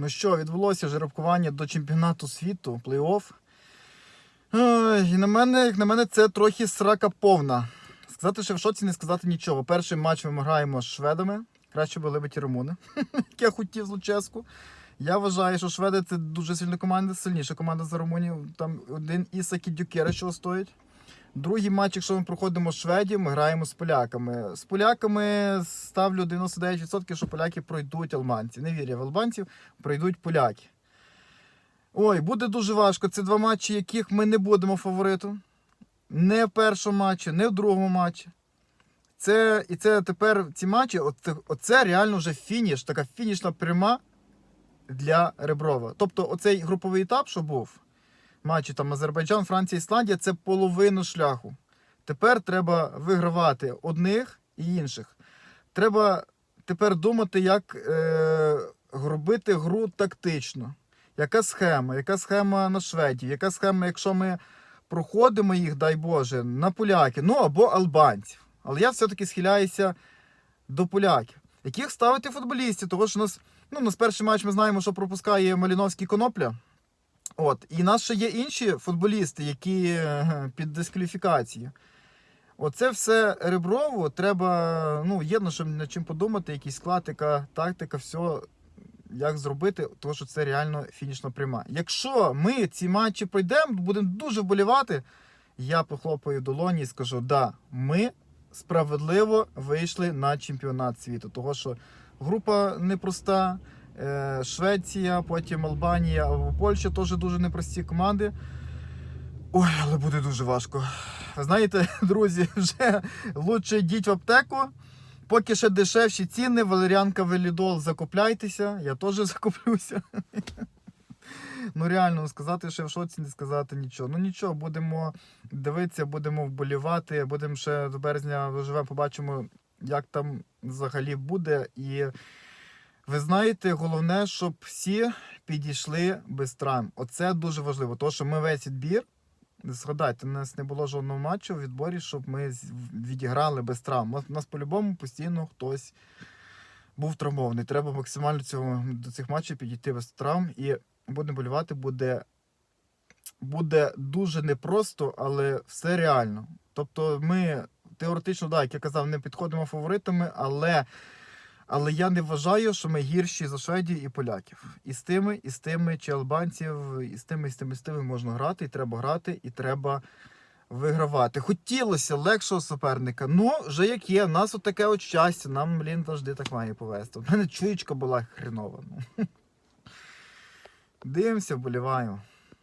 Ну що, відбулося жеребкування до чемпіонату світу, плей-офф. І на мене, як на мене, це трохи срака повна. Сказати, що в шоці не сказати нічого. Перший матч ми граємо з шведами. Краще були б ті румуни, як я хотів з Луческу. Я вважаю, що шведи це дуже сильна команда, сильніша команда за Румунію. Там один Ісакі Дюкера, що стоїть. Другий матч, якщо ми проходимо з Шведів, ми граємо з поляками. З поляками ставлю 99%, що поляки пройдуть албанців. Не вірю в албанців, пройдуть поляки. Ой, буде дуже важко. Це два матчі, яких ми не будемо фаворитом. Не в першому матчі, не в другому матчі. Це, і це тепер ці матчі, оце, оце реально вже фініш, така фінішна пряма для Реброва. Тобто, оцей груповий етап, що був, матчі там Азербайджан, Франція, Ісландія, це половину шляху. Тепер треба вигравати одних і інших. Треба тепер думати, як е, робити гру тактично. Яка схема? Яка схема на Шведів? Яка схема, якщо ми проходимо їх, дай Боже, на поляки, ну або албанців. Але я все-таки схиляюся до поляків. Яких ставити футболістів? Тому що у нас, ну, у нас перший матч ми знаємо, що пропускає Маліновський Конопля. От. І в нас ще є інші футболісти, які під дискваліфікацією. Оце все Реброву треба, ну, є над чим подумати, якісь склад, тактика, все, як зробити, тому що це реально фінішна пряма. Якщо ми ці матчі пройдемо, будемо дуже вболівати, я похлопаю долоні і скажу, да, ми справедливо вийшли на чемпіонат світу. Того що група непроста. Е, Швеція, потім Албанія або Польща теж дуже непрості команди. Ой, але буде дуже важко. Знаєте, друзі, вже лучше йдіть в аптеку. Поки ще дешевші ціни, валеріанка Велідол, закупляйтеся, я теж закуплюся. Ну реально сказати, що в шоці не сказати нічого. Ну нічого, будемо дивитися, будемо вболівати, будемо ще до березня доживемо, побачимо, як там взагалі буде. І ви знаєте, головне, щоб всі підійшли без травм. Оце дуже важливо, тому що ми весь відбір. Згадайте, у нас не було жодного матчу у відборі, щоб ми відіграли без травм. У нас по-любому постійно хтось був травмований. Треба максимально цього, до цих матчів підійти без травм. І будемо болювати, буде, буде дуже непросто, але все реально. Тобто ми теоретично, так, як я казав, не підходимо фаворитами, але, але я не вважаю, що ми гірші за шведів і поляків. І з тими, і з тими, чи албанців, і з тими, і з тими, і з тими можна грати, і треба грати, і треба вигравати. Хотілося легшого суперника. Ну, вже як є, у нас от таке от щастя, нам, блін, завжди так має повести. У мене чуєчка була хренова. Ну. Дивимося, вболіваємо.